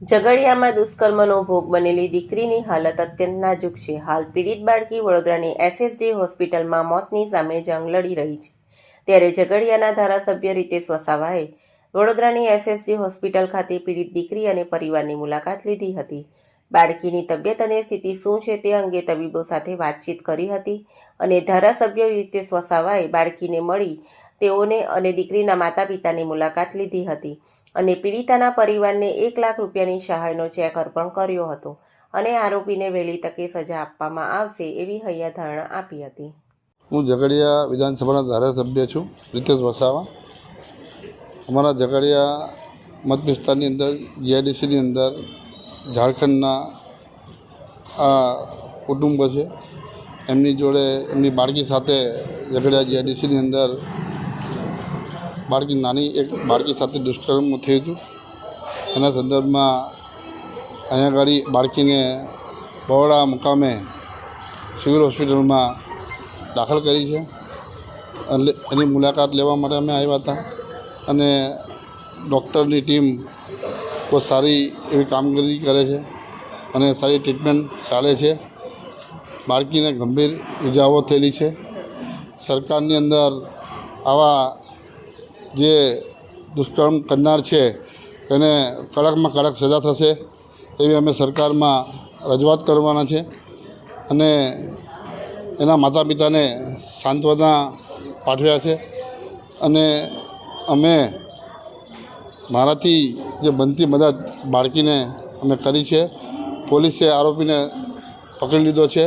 ઝઘડિયામાં દુષ્કર્મનો ભોગ બનેલી દીકરીની હાલત અત્યંત નાજુક છે. હાલ પીડિત બાળકી વડોદરાની એસએસજી હોસ્પિટલમાં મોતની સામે જંગ લડી રહી છે. ત્યારે ઝઘડિયાના ધારાસભ્ય રીતેશ વસાવાએ વડોદરાની એસએસજી હોસ્પિટલ ખાતે પીડિત દીકરી અને પરિવારની મુલાકાત લીધી હતી. બાળકીની તબિયત અને સ્થિતિ શું છે તે અંગે તબીબો સાથે વાતચીત કરી હતી અને ધારાસભ્ય રીતેશ વસાવાએ બાળકીને મળી તેઓને અને દીકરીના માતા પિતાની મુલાકાત લીધી હતી અને પીડિતાના પરિવારને એક લાખ રૂપિયાની સહાયનો ચેક અર્પણ કર્યો હતો અને આરોપીને વહેલી તકે સજા આપવામાં આવશે એવી હૈયાધારણા આપી હતી. હું ઝઘડિયા વિધાનસભાના ધારાસભ્ય છું રીતેશ વસાવા. અમારા ઝઘડિયા મત વિસ્તારની અંદર, જીઆઈડીસીની અંદર ઝારખંડના આ કુટુંબ છે. એમની જોડે, એમની બાળકી સાથે ઝઘડિયા જીઆઈડીસીની અંદર બાળકી નાની એક બાળકી સાથે દુષ્કર્મ થયું હતું. એના સંદર્ભમાં અહીંયા આગળ બાળકીને બહોળા મુકામે સિવિલ હોસ્પિટલમાં દાખલ કરી છે. એટલે એની મુલાકાત લેવા માટે અમે આવ્યા હતા. અને ડૉક્ટરની ટીમ બહુ સારી એવી કામગીરી કરે છે અને સારી ટ્રીટમેન્ટ ચાલે છે. બાળકીને ગંભીર ઇજાઓ થયેલી છે. સરકારની અંદર આવા જે દુષ્કર્મ કરનાર છે, એને કડકમાં કડક સજા થશે એવી અમે સરકારમાં રજૂઆત કરવાના છે અને એના માતા પિતાને સાંત્વના પાઠવ્યા છે અને અમે મારાથી જે બનતી મદદ બાળકીને અમે કરી છે. પોલીસે આરોપીને પકડી લીધો છે.